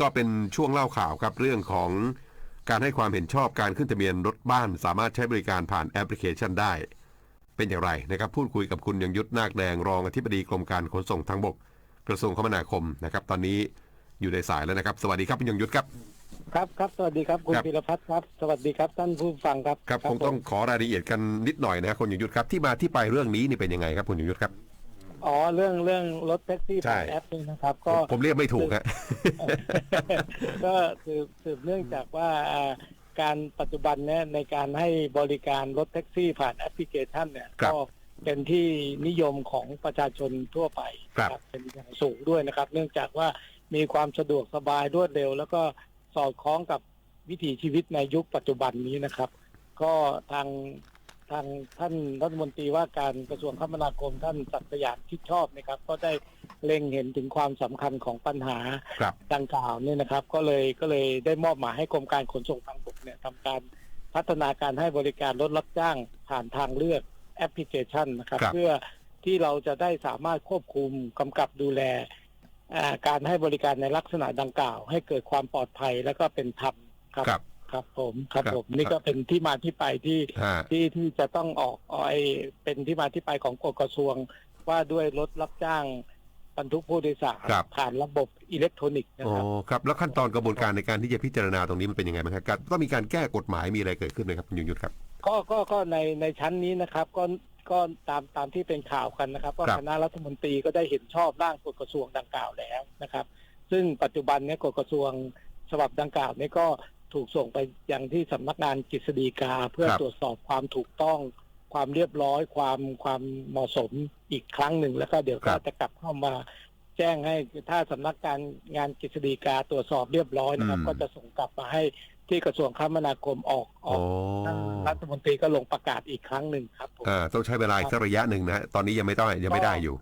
ก็เป็นช่วงเล่าข่าวครับเรื่องของการให้ความเห็นชอบการขึ้นทะเบียนรถบ้าน สามารถใช้บริการผ่านแอปพลิเคชันได้ เป็นอย่างไรนะครับพูดคุยกับคุณยังยุทธนาคแดงรองอธิบดีกรมการขนส่งทางบก กระทรวงคมนาคมนะครับตอนนี้อยู่ในสายแล้วนะครับ สวัสดีครับคุณยังยุทธครับ ครับครับสวัสดีครับคุณครับ พิรพัฒน์ครับ สวัสดีครับท่านผู้ฟังครับครับคงต้องผมขอรายละเอียดกันนิดหน่อยนะครับคุณยังยุทธครับที่มาที่ไปเรื่องนี้นี่เป็นยังไงครับคุณยังยุทธครับ อ๋อเรื่องเรื่องรถแท็กซี่ใช่ผ่านแอปนี่นะครับผมก็ ผมเรียกไม่ถูกฮะ ก็สืบสืบเนื่องจากว่าอ่าการปัจจุบันเนี่ยในการให้บริการรถแท็กซี่ผ่านแอปพลิเคชันเนี่ยครับก็เป็นที่นิยมของประชาชนทั่วไปครับ นะเป็นอย่างสูงด้วยนะครับ เนื่องจากว่ามีความสะดวกสบายรวดเร็ว แล้วก็สอดคล้องกับวิถีชีวิตในยุคปัจจุบันนี้นะครับ ก็ทาง ทางท่านรัฐมนตรีว่าการกระทรวงคมนาคมท่านศักดิ์สยามชิดชอบนะครับ ก็ได้เล็งเห็นถึงความสำคัญของปัญหาครับดังกล่าวเนี่ยนะครับ ก็เลยก็เลยได้มอบหมายให้กรมการขนส่งทางบกเนี่ยทำการพัฒนาการให้บริการรถรับจ้างผ่านทางเลือกแอปพลิเคชันนะครับครับเพื่อที่เราจะได้สามารถควบคุมกำกับดูแลอ่าการให้บริการในลักษณะดังกล่าว ให้เกิดความปลอดภัยและก็เป็นธรรมครับ ครับครับผมครับครับผมนี่ก็เป็นที่มาที่ไปที่ฮะที่ที่จะต้องออกเอาไอเป็นที่มาที่ไปของกฎกระทรวง ว่าด้วยรถรับจ้างบรรทุกผู้โดยสารครับผ่านระบบอิเล็กทรอนิกส์นะอ๋อครับครับ แล้วขั้นตอนกระบวนการในการที่จะพิจารณาตรงนี้มันเป็นยังไงบ้างครับการต้องมีการแก้กฎหมายมีอะไรเกิดขึ้นไหมครับคุณยงยุทธครับก็ก็ก็ในในชั้นนี้นะครับก็ก็ตามตามที่เป็นข่าวกันนะครับว่าครับคณะรัฐมนตรีก็ได้เห็นชอบร่างกฎกระทรวงดังกล่าวแล้วนะครับ ซึ่งปัจจุบันเนี้กฎกระทรวงฉบับดังกล่าวนี้ก็ ถูกส่งไปยังที่สำนักงานกฤษฎีกา เพื่อครับ ตรวจสอบความถูกต้อง ความเรียบร้อย ความความเหมาะสมอีกครั้งหนึ่งแล้วก็เดี๋ยวครัก็บ จะกลับเข้ามา แจ้งให้ถ้าสำนักการงานกฤษฎีกาตรวจสอบเรียบร้อยนะครับ อืม ก็จะส่งกลับมาให้ที่กระทรวงคมนาคมออกออ๋ออกท่านรัฐมนตรีก็ลงประกาศอีกครั้งหนึ่งครับผม อ่าต้องใช้เวลาอีกสักระยะหนึ่งนะฮะตอนนี้ยังไม่ต้องยังไม่ได้อยู่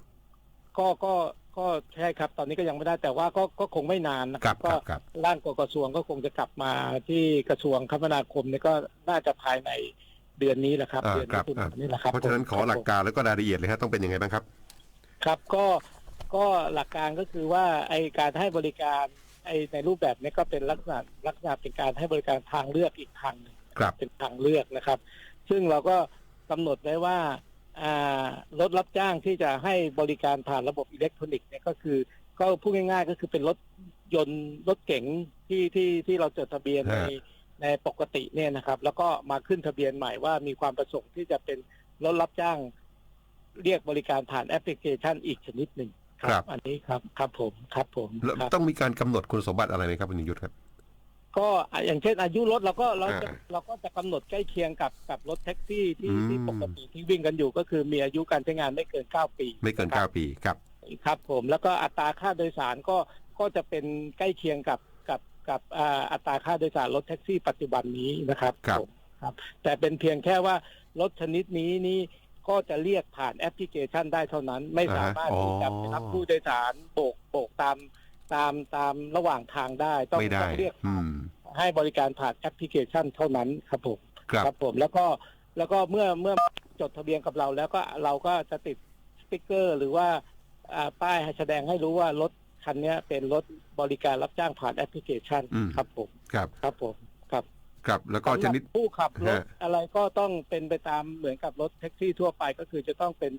ก็ก็ ก็ใช่ครับ ตอนนี้ก็ยังไม่ได้แต่ว่าก็ก็คงไม่นานนะคครัรับบคก็รับครับร่างกฎกระทรวงก็คงจะกลับมาที่กระทรวงคมนาคมเนี่ยก็น่าจะภายในเดือนนี้แหละครับอ่าเดือนครับมิถุนายอ่านนี่แหละครับเพราะฉะนั้นขอผมหลักการแล้วก็รายละเอียดเลยฮะต้องเป็นยังไงบ้างครับ ครับก็ก็หลักการก็คือว่าไอการให้บริการไอในรูปแบบนี้ก็เป็นลักษณะลักษณะเป็นการให้บริการทางเลือกอีกทางหนึ่งครับเป็นทางเลือกนะครับ ซึ่งเราก็กำหนดไว้ว่าอ่า รถรับจ้างที่จะให้บริการผ่านระบบอิเล็กทรอนิกส์เนี่ยก็คือ ก็พูดง่าย ๆ ก็คือเป็นรถยนต์รถเก๋งที่ที่ที่เราจดทะเบียนในฮะในปกติเนี่ยนะครับ แล้วก็มาขึ้นทะเบียนใหม่ว่ามีความประสงค์ที่จะเป็นรถรับจ้าง เรียกบริการผ่านแอปพลิเคชันอีกชนิดหนึ่งครับ อันนี้ครับครับผมครับผมแล้วครับต้องมีการกำหนดคุณสมบัติอะไรไหมครับคุณยงยุทธครับ ก็อะอย่างเช่นอายุรถเราก็เราจะอ่าเราก็จะกำหนดใกล้เคียงกับกับรถแท็กซี่ที่อืม ที่ปกติที่วิ่งกันอยู่ก็คือมีอายุการใช้งานไม่เกินเก้าปีไม่เกินครับเก้าปีครับครับผมแล้วก็อัตราค่าโดยสารก็ก็จะเป็นใกล้เคียงกับกับกับอ่าอัตราค่าโดยสารรถแท็กซี่ปัจจุบันนี้นะครับครับ ผมครับ แต่เป็นเพียงแค่ว่ารถชนิดนี้นี่ก็จะเรียกผ่านแอปพลิเคชันได้เท่านั้น ไม่สามารถอ่าฮะที่จะอ๋อไปรับผู้โดยสารโบกโบกตามตามตามระหว่างทางได้ ต้องไม่ได้ต้องเรียกอืม ให้บริการผ่านแอปพลิเคชันเท่านั้นครับผมครับ ผมแล้วก็แล้วก็เมื่อเมื่อจดทะเบียนกับเราแล้วก็เราก็จะติดสติ๊กเกอร์ หรือว่าอ่าป้ายให้แสดงให้รู้ว่ารถคันเนี้ยเป็นรถบริการรับจ้างผ่านแอปพลิเคชันอืมครับผมครับครับผมครับครับแล้วก็ชสำหรับนิดผู้ขับรถฮะอะไรก็ต้องเป็นไปตามเหมือนกับรถแท็กซี่ทั่วไปก็คือจะต้องเป็น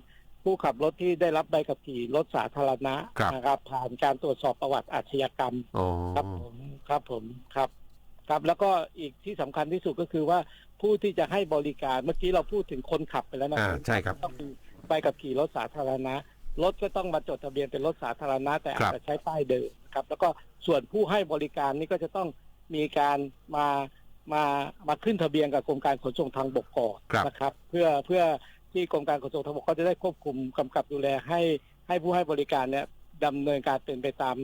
ผู้ขับรถที่ได้รับใบขับขี่รถสาธารณะครับนะครับ ผ่านการตรวจสอบประวัติอาชญากรรมอ๋อครับผมครับผมครับ ครับแล้วก็อีกที่สำคัญที่สุดก็คือว่าผู้ที่จะให้บริการเมื่อกี้เราพูดถึงคนขับไปแล้วนะอ่าใช่ครับต้องมีใบขับขี่รถสาธารณะรถก็ต้องมาจดทะเบียนเป็นรถสาธารณะแต่อาครัจบจะใช้ป้ายเดิมครับ แล้วก็ส่วนผู้ให้บริการนี่ก็จะต้องมีการมามามาขึ้นทะเบียนกับกรมการขนส่งทางบกก่อนครับนะครับ เพื่อเพื่อที่กรมการขนส่งทางบกเขาจะได้ควบคุมกำกับดูแลให้ให้ผู้ให้บริการเนี่ยดำเนินการเป็นไปตาม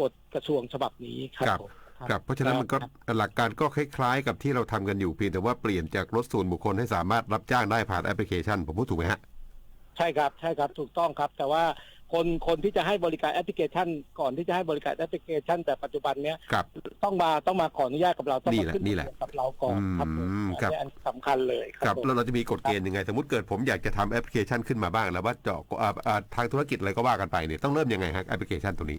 กฎกระทรวงฉบับนี้ครับผม ครับเพราะฉะนั้นมันก็ครับหลักการก็คล้ายๆ กับที่เราทำกันอยู่เพียงแต่ว่าเปลี่ยนจากรถส่วนบุคคลให้สามารถรับจ้างได้ผ่านแอปพลิเคชัน ผมพูดถูกไหมฮะใช่ครับใช่ครับถูกต้องครับ แต่ว่าคนคนที่จะให้บริการแอปพลิเคชัน ก่อนที่จะให้บริการแอปพลิเคชัน แต่ปัจจุบันเนี้ยครับต้องมาต้องมาขออนุญาตกับเราต้องนี่มาแหละขึ้นนี่แหละทะเบียกับเราก่อนครับผมอืมครับอันนี้อันสำคัญเลยคครัรับบผมแล้วเราจะมีกฎเกณฑ์ยังไง สมมติเกิดผมอยากจะทำแอปพลิเคชันขึ้นมาบ้างแล้วว่าเจาะอ่าอ่าทางธุรกิจอะไรก็ว่ากันไปเนี่ยต้องเริ่มยังไงฮะแอปพลิเคชันตัวนี้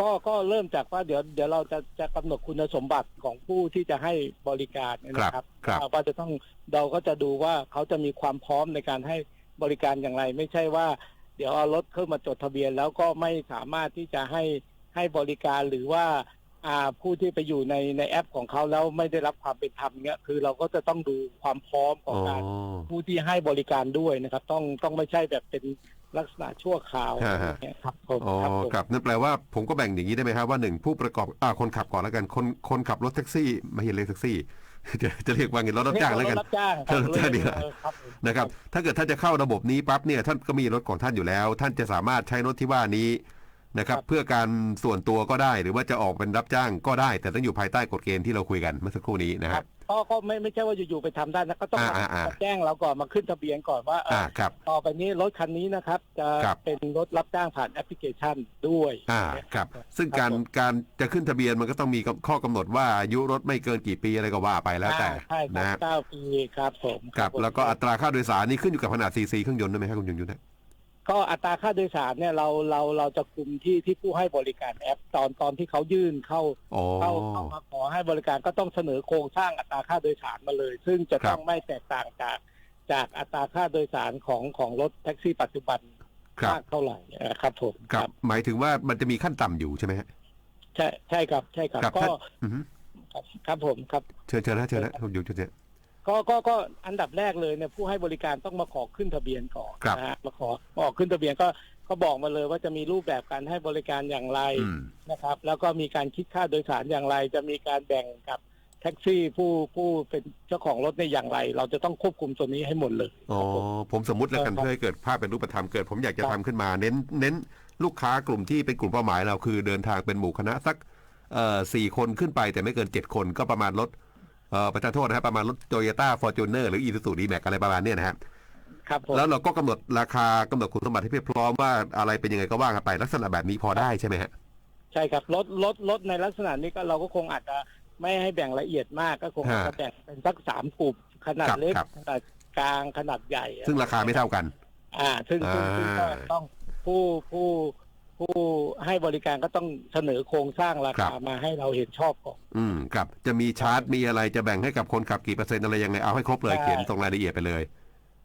ก็ก็เริ่มจากว่าเดี๋ยวเดี๋ยวเราจะจะกำหนดคุณสมบัติของผู้ที่จะให้บริการเนยนะครับครับว่าจะต้องเราก็จะดูว่าเขาจะมีความพร้อมในการให้บริการอย่างไร ไม่ใช่ว่า เดี๋ยวเอารถเข้ามาจดทะเบียน แล้วก็ไม่สามารถที่จะให้ให้บริการหรือว่าอ่าผู้ที่ไปอยู่ในในแอปของเขาแล้วไม่ได้รับความเป็นธรรมเนี้ยคือเราก็จะต้องดูความพร้อมของอ๋อการผู้ที่ให้บริการด้วยนะครับ ต้องต้องไม่ใช่แบบเป็น ลักษณะชั่วคราวฮะฮะอย่างเงี้ยครับผมอ๋อครับผม ครับนั่นแปลว่าผมก็แบ่งอย่างนี้ได้ไหมครับว่าหนึ่งผู้ประกอบอ่าคนขับก่อนแล้วกันคนคนขับรถแท็กซี่ไม่เห็นเรียกแท็กซี่ จะจะเรียกว่าไงรถรับจ้างแล้วกัน รถรับจ้างครถรับจ้างดีกว่า เออครับผมนะครับ ถ้าเกิดท่านจะเข้าระบบนี้ปั๊บเนี่ยท่านก็มีรถของท่านอยู่แล้ว ท่านจะสามารถใช้รถที่ว่านี้ นะครับ เพื่อการส่วนตัวก็ได้ หรือว่าจะออกเป็นรับจ้างก็ได้ แต่ต้องอยู่ภายใต้กฎเกณฑ์ที่เราคุยกันเมื่อสักครู่นี้นะคครัรับบก็ก็ไม่ไม่ใช่ว่าอยู่ๆไปทำได้นะก็ต้องอ่ามาอ่าอ่ามาแจ้งเราก่อนมาขึ้นทะเบียนก่อนว่าเอออ่าครับต่อไปนี้รถคันนี้นะครับ จะครับเป็นรถรับจ้างผ่านแอปพลิเคชันด้วยอ่าครับ ซึ่งการผมการจะขึ้นทะเบียนมันก็ต้องมีข้อกำหนดว่าอายุรถไม่เกินกี่ปีอะไรก็ว่าไปแล้วแต่อ่าใช่คนะรับฮะเก้าปีครับผมครับผมแล้วก็อัตราค่าโดยสารนี่ขึ้นอยู่กับขนาดซีซีเครื่องยนต์ด้วยไหมครับคุณยงยุทธนะ ก็อัตราค่าโดยสารเนี่ยเราเราเราจะคุมที่ที่ผู้ให้บริการแอปตอนตอนที่เขายื่นเข้าอ๋อเข้าเข้ามาขอให้บริการก็ต้องเสนอโครงสร้างอัตราค่าโดยสารมาเลย ซึ่งจะครับต้องไม่แตกต่างจากจากอัตราค่าโดยสารของของรถแท็กซี่ปัจจุบันครับมากเท่าไหร่เอ่อครับผมครับหมายถึงว่ามันจะมีขั้นต่ำอยู่ใช่ไหมฮะใช่ใช่ครับใช่ครับครับก็ท่านอือฮึครับครับผมครับเชิญเชิญนะเชิญนะคุณยงยุทธเนี่ย ก็ก็ก็อันดับแรกเลยเนี่ยผู้ให้บริการต้องมาขอขึ้นทะเบียนก่อนครับ นะฮะมาขอมาขอขึ้นทะเบียนก็ก็บอกมาเลยว่าจะมีรูปแบบการให้บริการอย่างไรอืม นะครับ แล้วก็มีการคิดค่าโดยสารอย่างไร จะมีการแบ่งกับแท็กซี่ผู้ผู้เป็นเจ้าของรถในยอย่างไร เราจะต้องควบคุมตัวนี้ให้หมดเลยอ๋อ ครับผม ผมสมมติแล้วกันครับ เพื่อให้เกิดภาพเป็นรูปธรรมเกิด ผมอยากจะครัทำบขึ้นมาเน้น เน้นลูกค้ากลุ่มที่เป็นกลุ่มเป้าหมายเราคือเดินทางเป็นหมู่คณะสักเอ่อสี่คนขึ้นไปแต่ไม่เกินเจ็ดคนก็ประมาณรถ เอ่อประทานโทษนะครับประมาณรถโตโยต้าฟอร์จูเนอร์หรืออีซูซูดีแม็กอะไรประมาณเนี้ยนะครับครับผมแล้วเราก็กำหนดราคากำหนดคุณสมบัติให้เพียบพร้อมว่าอะไรเป็นยังไงก็ว่ากันไปลักษณะแบบนี้พอได้ใช่ไหมฮะ ใช่ครับรถรถรถในลักษณะนี้ก็เราก็คงอาจจะไม่ให้แบ่งละเอียดมากก็คงฮะจะแบ่งเป็นสักสามกลุ่มขนาดครับเล็กครับ ขนาดกลางขนาดใหญ่ซึ่งราคาไม่เท่ากัน อ่าซึ่งซึ่งซึ่งก็อ่า ต้องผู้ผู้ ผู้ให้บริการก็ต้องเสนอโครงสร้างราครัคาบมาให้เราเห็นชอบก่อนอืมครับจะมีชาร์จมีอะไรจะแบ่งให้กับคนขับกี่เปอร์เซ็นต์อะไรยังไงเอาให้ครบเลยใช่เขียนตรงรายละเอียดไปเลย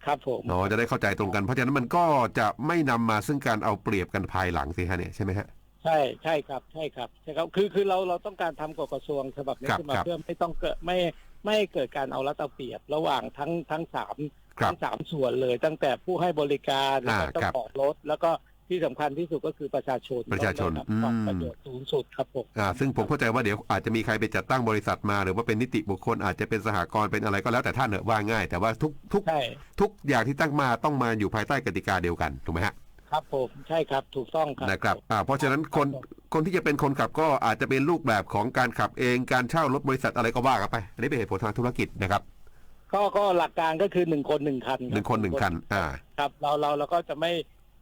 ครับผมเนาะจะได้เข้าใจตรงกันเพราะฉะนั้นมันก็จะไม่นำมาซึ่งการเอาเปรียบกันภายหลังสิฮะเนี่ยใช่ไหมฮะใช่ใช่ครับใช่ครับใช่ครับคือคือเราเราต้องการทำกฎกระทรวงฉบับนี้ครับขึ้นมาครับเพื่อไม่ต้องเกิดไม่ไม่ให้เกิดการเอารัดเอาเปรียบระหว่างทั้งทั้งสามครับทั้งสามส่วนเลย ตั้งแต่ผู้ให้บริการแล้วก็อ่าเจ้าครับของรถแล้วก็ ที่สำคัญที่สุดก็คือประชาชนประชาชนต้องได้รับความอืมประโยชน์สูงสุดครับผมอ่าซึ่งผมเข้าใจว่าเดี๋ยวอาจจะมีใครไปจัดตั้งบริษัทมา หรือว่าเป็นนิติบุคคลอาจจะเป็นสหกรณ์เป็นอะไรก็แล้วแต่ท่านเนอะว่าง่าย แต่ว่าทุกทุกใช่ทุกอย่างที่ตั้งมาต้องมาอยู่ภายใต้กติกาเดียวกันถูกไหมฮะครับผมใช่ครับถูกต้องครับนะครับอ่าเพราะฉะนั้นคนครับผมคนที่จะเป็นคนขับก็อาจจะเป็นรูปแบบของการขับเองการเช่ารถบริษัทอะไรก็ว่ากันไปอันนี้เป็นเหตุผลทางธุรกิจนะครับก็ก็หลักการก็คือหนึ่งคนหนึ่งคันหนึ่งคนหนึ่งคัน อ่า ครับ เราเราเราก็จะไม่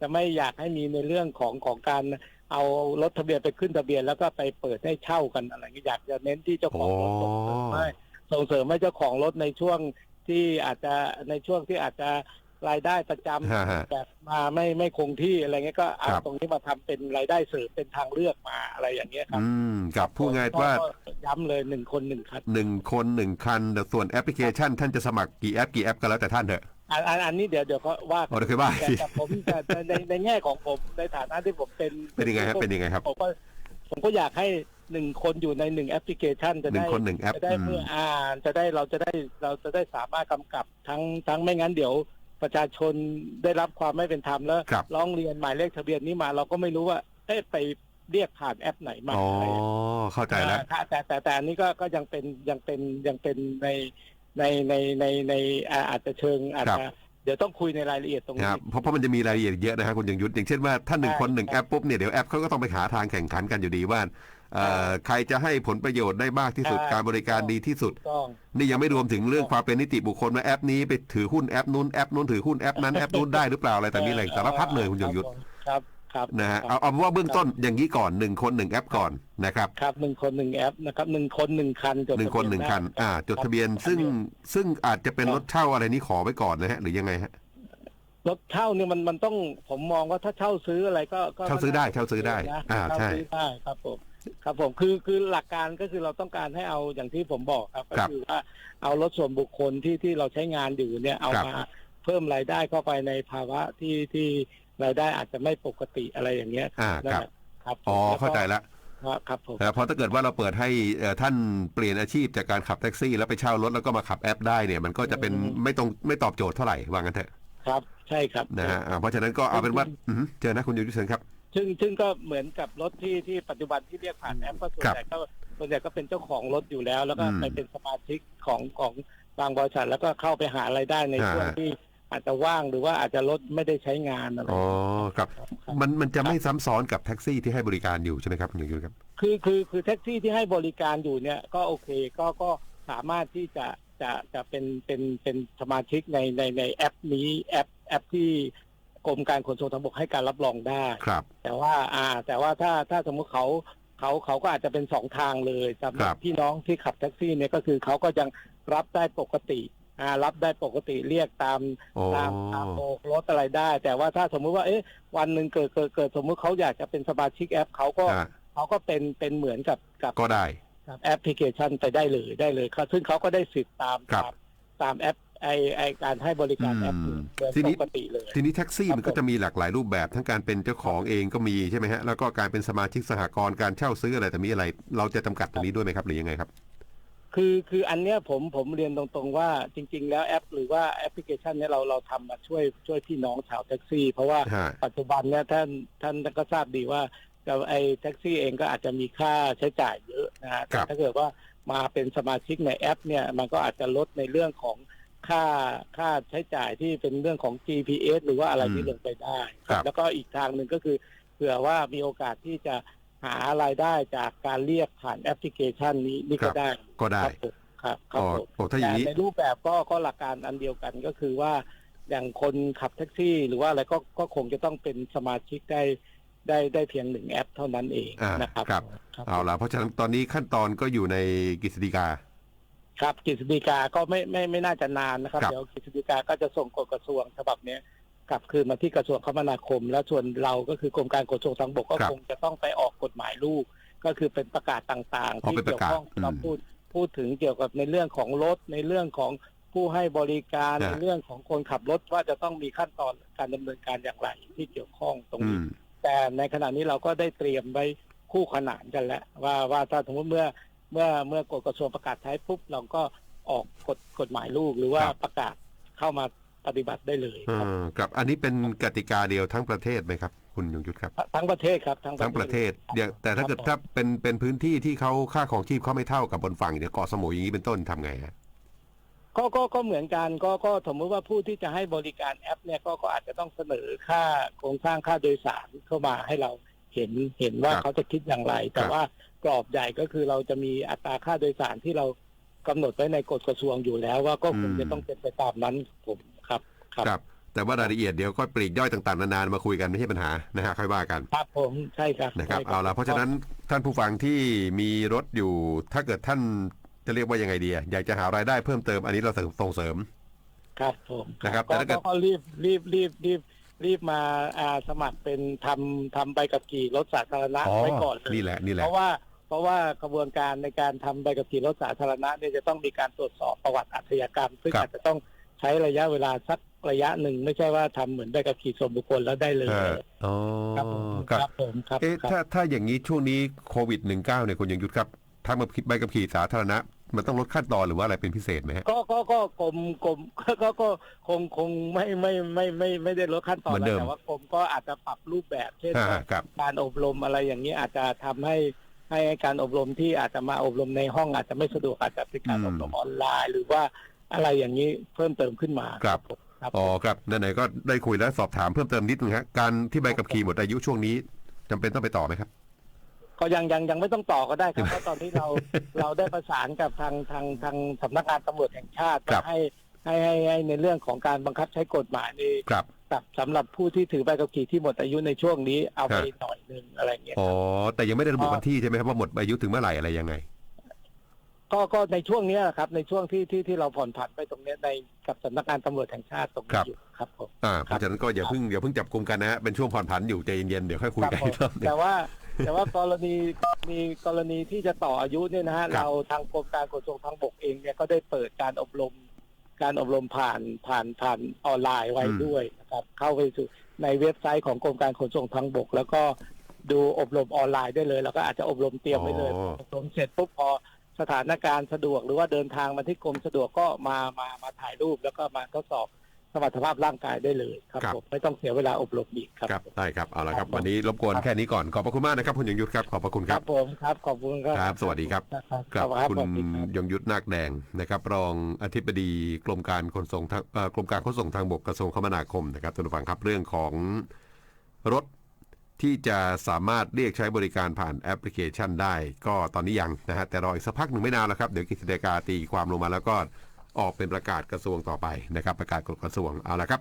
จะไม่อยากให้มีในเรื่องของของการเอารถทะเบียนไปขึ้นทะเบียนแล้วก็ไปเปิดให้เช่ากันอะไรอย่างเงี้ยอยากจะเน้นที่เจ้าของรถอ๋อส่งเสริมให้ส่งเสริมให้เจ้าของรถในช่วงที่อาจจะในช่วงที่อาจจะรายได้ประจำฮะฮะแบบมาไม่ไม่คงที่อะไรเงี้ยก็เอาครับตรงนี้มาทำเป็นรายได้เสริมเป็นทางเลือกมาอะไรอย่างเงี้ยครับอืมกับพูดง่ายว่าก็ย้ำเลยหนึ่งคนหนึ่งคันหนึ่งคนหนึ่งคันแต่ส่วนแอปพลิเคชัน ท่านจะสมัครกี่แอปกี่แอปก็แล้วแต่ท่านเถอะ อันอันอันนี้เดี๋ยวเดี๋ยวก็ว่ากัอ๋อเดี๋ยวค่อยว่าแต่แต่ผมแต่แต่ในในแง่ของผมในฐานะที่ผมเป็นเป็นยังไงครับเป็นยังไงครับ ผมก็ผมก็อยากให้หนึ่งคนอยู่ในหนึ่งแอปพลิเคชันจะหนึ่ได้งคนหนึ่งแอปจะได้อืมเมื่ออ่านจะได้เราจะได้เราจะได้สามารถกำกับทั้งทั้งไม่งั้นเดี๋ยวประชาชนได้รับความไม่เป็นธรรมแล้วครับ ร้องเรียนหมายเลขทะเบียนนี้มาเราก็ไม่รู้ว่าเอ๊ะไปเรียกผ่านแอปไหนมาอ๋อ อะไรอย่างเงี้ยเข้าใจแล้ว อ่าแต่แต่แต่อันนี้ก็ก็ยังเป็นยังเป็นยังเป็นใน ในในในในอ่าอาจจะเชิงอาจครับจะเดี๋ยวต้องคุยในรายละเอียดตรงนะนี้ครับเพราะเพราะมันจะมีรายละเอียดเยอะนะครับคุณยังยุทธอย่างเช่นว่าถ้าหนึ่งใช่คนหนึ่งคแอรับปปุ๊บเนี่ยเดี๋ยวแอปเขาก็ต้องไปหาทางแข่งขันกันอยู่ดีว่าเอ่อใครจะให้ผลประโยชน์ได้มากที่สุดใช่การบริการดีที่สุดต้องนี่ยังไม่รวมถึงเรื่องความเป็นนิติบุคคลว่าแอปนี้ไปถือหุ้นแอปนู้นแอปนู้นถือหุ้นแอปนั้นแอปนู้นได้หรือเปล่าอะไรแต่นี้อะไรสารพัดเลยคุณยงยุทธครับ ครับนะฮะคเอารับเอาเป็นว่าเบื้องต้นอย่างนี้ก่อนหนึ่งคนหนึ่งแอปก่อนนะครับครับหนึ่งคนหนึ่งแอปนะครับหนึ่งคนหนึ่งคันจดหนึ่งคนหนึ่งคัน อ่า จดทะเบียนซึ่งซึ่งอาจจะเป็นรถเช่าอะไรนี้ขอไว้ก่อนนะฮะหรือยังไงฮะรถเช่าเนี่ยมันมันต้องผมมองว่าถ้าเช่าซื้ออะไรก็ก็เช่าซื้อได้เช่าซื้อได้นะอ่าเช่าใช่ซื้อได้ครับผมครับผมคือคือหลักการก็คือเราต้องการให้เอาอย่างที่ผมบอกครับ ก็ครับคือว่าเอารถส่วนบุคคลที่ที่เราใช้งานอยู่เนี่ยเอาครับมาเพิ่มรายได้เข้าไปในภาวะที่ที่ รายได้อาจจะไม่ปกติอะไรอย่างเงี้ยอ่านั่นครับแหละครับผมอ๋อแล้วก็เข้าใจละครับครับผมนะเพราะถ้าเกิดว่าเราเปิดให้เอ่อท่านเปลี่ยนอาชีพจากการขับแท็กซี่ แล้วไปเช่ารถแล้วก็มาขับแอปได้เนี่ยมันก็จะเป็นไม่ตรงไม่ตอบโจทย์เท่าไหร่ว่างั้นเถอะครับใช่ครับนะฮะอ่าเพราะฉะนั้นก็เอาเป็นว่าอือหือเจอนะคุณยูริเซนครับ ซึ่งซึ่งก็เหมือนกับรถที่ที่ปัจจุบันที่เรียกผ่านแอปก็ส่วนครับใหญ่ก็ส่วนใหญ่ก็เป็นเจ้าของรถอยู่แล้ว แล้วก็อืมไปเป็นสมาชิกของของบางบริษัทแล้วก็เข้าไปหารายได้ในอ่าช่วงที่ อาจจะว่างหรือว่าอาจจะรถไม่ได้ใช้งานอะไร อ๋อครับครับ มันมันจะไม่ซ้ำซ้อนกับแท็กซี่ที่ให้บริการอยู่ใช่ไหมครับคุณยูริครับ คือคือคือแท็กซี่ที่ให้บริการอยู่เนี่ยก็โอเคก็ก็สามารถที่จะจะจะเป็นเป็นเป็นสมาชิกในในในแอปนี้แอปแอปที่กรมการขนส่งทางบกให้การรับรองได้ ครับ แต่ว่าอ่า แต่ว่าถ้าถ้าสมมุติเขาเขาเขาก็อาจจะเป็นสองทางเลยสำหครัรับบ พี่น้องที่ขับแท็กซี่เนี่ยก็คือเขาก็ยังรับได้ปกติอ่า รับได้ปกติเรียกตามอ๋อตามตามโบกรถอะไรได้ แต่ว่าถ้าสมมุติว่าเอ๊ะวันหนึ่งเกิดเกิดเกิดสมมุติเขาอยากจะเป็นสมาชิกแอปเขาก็อ่าเขาก็เป็นเป็นเหมือนกับกับก็ได้กับแอปพลิเคชันไปได้เลยได้เลยครับซึ่งเขาก็ได้สิทธิ์ตามครับตามตามแอปไอไอการให้บริการแอปอืมเหมือนทีนี้ปกติเลยทีนี้แท็กซี่ครับมันก็จะมีหลากหลายรูปแบบทั้งการเป็นเจ้าของเองก็มีใช่ไหมฮะแล้วก็การเป็นสมาชิกสหกรณ์การเช่าซื้ออะไรแต่มีอะไร เราจะจำกัดตรงนี้ด้วยไหมครับหรือยังไงครับ คือคืออันเนี้ยผมผมเรียนตรงๆว่าจริง ๆ แล้วแอป หรือว่าแอปพลิเคชันเนี้ยเราเราทำมาช่วยช่วยพี่น้องชาวแท็กซี่ เพราะว่าฮะ ปัจจุบันเนี้ยท่านท่านก็ทราบดีว่ากับไอ้แท็กซี่เองก็อาจจะมีค่าใช้จ่ายเยอะนะฮะครัแต่บถ้าเกิดว่ามาเป็นสมาชิกในแอป เนี่ยมันก็อาจจะลดในเรื่องของค่าค่าใช้จ่ายที่เป็นเรื่องของ GPS หรือว่าอะไรที่ลงไปได้ ครับ แล้วก็อีกทางหนึ่งก็คือ เผื่อว่ามีโอกาสที่จะ หารายได้จากการเรียกผ่านแอปพลิเคชันนี้นี่ก็ได้ก็ได้ครับผมครับครัอ๋บอผมโอ้ถ้าอย่างแต่นี้ในรูปแบบก็ก็หลักการอันเดียวกันก็คือว่าอย่างคนขับแท็กซี่ หรือว่าอะไรก็ก็คงจะต้องเป็นสมาชิกได้ได้ได้เพียงหนึ่งแอปเท่านั้นเองอ่านนะครับครับครับเอาละเพราะฉะนั้นตอนนี้ขั้นตอนก็อยู่ในกฤษฎีกา ครับกฤษฎีกาก็ไม่ไม่ไม่น่าจะนานนะครับครับเดี๋ยวกฤษฎีกาก็จะส่งกฎกระทรวงฉบับเนี้ย กลับคืนมาที่กระทรวงคมนาคม และส่วนเราก็คือกรมการขนส่งทางบกก็ครับคงจะต้องไปออกกฎหมายลูก ก็คือเป็นประกาศต่างๆอ๋อที่เป็นปเกี่ระยวกาศข้องเราอืมพูดพูดถึงเกี่ยวกับในเรื่องของรถในเรื่องของผู้ให้บริการนะในเรื่องของคนขับรถว่าจะต้องมีขั้นตอนการดำเนินการอย่างไรที่เกี่ยวข้องตรงอืนี้มแต่ในขณะนี้เราก็ได้เตรียมไว้คู่ขนานกันแล้วว่าว่าถ้าสมมติเมื่อเมื่อเมื่อกฎกระทรวงประกาศใช้ปุ๊บเราก็ออกกฎกฎหมายลูกหรือว่าครับประกาศเข้ามา ปฏิบัติได้เลยเอครับอครับ อันนี้เป็นกติกาเดียวทั้งประเทศไหมครับ คุณยงยุทธครับ ทั้งประเทศครับทั้งทั้งประเทศเดี๋ยวแต่ถ้าเกิดถ้าเป็นเป็นพื้นที่ที่เขาค่าของชีพเขาไม่เท่ากับบนฝั่งเนี่ยเกาะสมุยอย่างนี้เป็นต้นทำไงฮะก็ก็ก็เหมือนกันก็ก็สมมติว่าผู้ที่จะให้บริการแอป เนี่ยก็ก็อาจจะต้องเสนอค่าโครงสร้างค่าโดยสารเข้ามาให้เราเห็นเห็นว่าครับเขาจะคิดอย่างไร แต่ครับว่ากรอบใหญ่ก็คือเราจะมีอัตราค่าโดยสารที่เรากำหนดไว้ในกฎกระทรวงอยู่แล้วว่าก็คงจะต้องเป็นไปตามนั้นผม ครับครับครับ แต่ว่ารายละเอียดเดี๋ยวก็ปลีกย่อยต่างๆ นานามาคุยกันไม่ใช่ปัญหานะฮะค่อยว่ากันครับผมใช่ครับนะครับใช่เอาละเพราะฉะนั้นท่านผู้ฟังที่มีรถอยู่ ถ้าเกิดท่านจะเรียกว่ายังไงดีอะอยากจะหารายได้เพิ่มเติมอันนี้เราส่งเสริม ครับผมนะครับแต่ก็ถ้าเกิดก็ก็รีบรีบรีบรีบรีบมาอ่าสมัครเป็นทำทำใบขับขี่รถสาธารณะอ๋อไว้ก่อนเลยนี่แหละนี่แหเพละราะว่าเพราะว่ากระบวนการในการทำใบขับขี่รถสาธารณะเนี่ยจะต้องมีการตรวจสอบประวัติอาชญากรรม ซึ่งครับอาจจะต้องใช้ระยะเวลาสัก ระยะหนึ่งไม่ใช่ว่าทำเหมือนใบขับขี่ส่วนบุคคลแล้วได้เลยเอออ๋อครับผมครับครับผมครับเอ๊ะครับถ้าถ้าอย่างนี้ช่วงนี้โควิด -19 เนี่ยคุณยังยุทธครับทางใบขับขี่สาธารณะมันต้องลดขั้นตอนหรือว่าอะไรเป็นพิเศษไหมฮะก็ก็ก็กรมกรมก็ก็ก็คงคงไม่ไม่ไม่ไม่ไม่ได้ลดขั้นตอนเหมือนเดิแล้วมแต่ว่ากรมก็อาจจะปรับรูปแบบเช่นอ่าครับการอบรมอะไรอย่างนี้อาจจะทำให้ให้การอบรมที่อาจจะมาอบรมในห้องอาจจะไม่สะดวกอาจจะเป็นการอืมอบรมออนไลน์ หรือว่าอะไรอย่างนี้เพิ่มเติมขึ้นมาครับผม ครับอ๋อครับไหนๆก็ได้คุยแล้วสอบถามเพิ่มเติมนิดนึงฮะการที่ใบขับขี่หมดอายุช่วงนี้จำเป็นต้องไปต่อไหมครับ ก็ยังยังยังไม่ต้องต่อก็ได้ครับเพราะตอนนี้เราเราได้ประสานกับทางทางทางสำนักงานตำรวจแห่งชาติครับ ให้ให้ให้ให้ในเรื่องของการบังคับใช้กฎหมายนี่ครับ กับสำหรับผู้ที่ถือใบขับขี่ที่หมดอายุในช่วงนี้เอาไปฮะหน่อยหนึงอะไรเงี้ย อ๋อแต่ยังไม่ได้ระบุวันที่ใช่ไหมครับว่าหมดอายุถึงเมื่อไหร่อะไรยังไง ก็ก็ในช่วงเนี้ยครับ ในช่วงที่ที่ที่เราผ่อนผันไปตรงเนี้ยในกับสำนักงานตำรวจแห่งชาติตรงครันี้บอยู่ครับผมอ่าเพราะฉะนั้นก็อย่าเพิ่งอย่าเพิ่งจับกลุ่มกันนะฮะเป็นช่วงผ่อนผันอยู่ใจเย็นๆเดี๋ยวค่อยคุยครับกันผอีมกรอบหนึ่งแต่ว่า แต่ว่ากรณีมีกรณีที่จะต่ออายุเนี่ยนะฮะครับเราทางกรมการขนส่งทางบกเองเนี่ยก็ได้เปิดการอบรม การอบรมผ่านผ่านผ่านออนไลน์ไว้ด้วยนะครับเข้าไปสู่ในเว็บไซต์ของกรมการขนส่งทางบก แล้วก็ดูอบรมออนไลน์ได้เลย แล้วก็อาจจะอบรมเตรียมไว้เลยอ๋ออบรมเสร็จปุ๊บพอ สถานการณ์สะดวกหรือว่าเดินทางมาที่กรมสะดวกก็มามามาถ่ายรูปแล้วก็มาทดสอบสมรรถภาพร่างกายได้เลยครับผมไม่ต้องเสียเวลาอบรมอีกครับครับได้ครับเอาละครับครับวันนี้รบกวนครับแค่นี้ก่อนขอบพระคุณมากนะครับคุณยงยุทธครับขอบพระคุณคครัรับบผมครับขอบคุณครับครับ สวัสดีครับครับกับรับคุณสวัสดีรับยงยุทธนาคแดงนะครับรองอธิบดีกรมการขนส่งทางเอ่อกรมการขนส่งทางบกกระทรวงคมนาคมนะครับท่านผู้ฟังครับเรื่องของรถ ที่จะสามารถเรียกใช้บริการผ่านแอปพลิเคชันได้ ก็ตอนนี้ยังนะฮะแต่รออีกสักพักหนึ่งไม่นานแล้วครับ เดี๋ยวกิจการตีความลงมาแล้วก็ออกเป็นประกาศกระทรวงต่อไปนะครับ ประกาศกฎกระทรวงเอาละครับ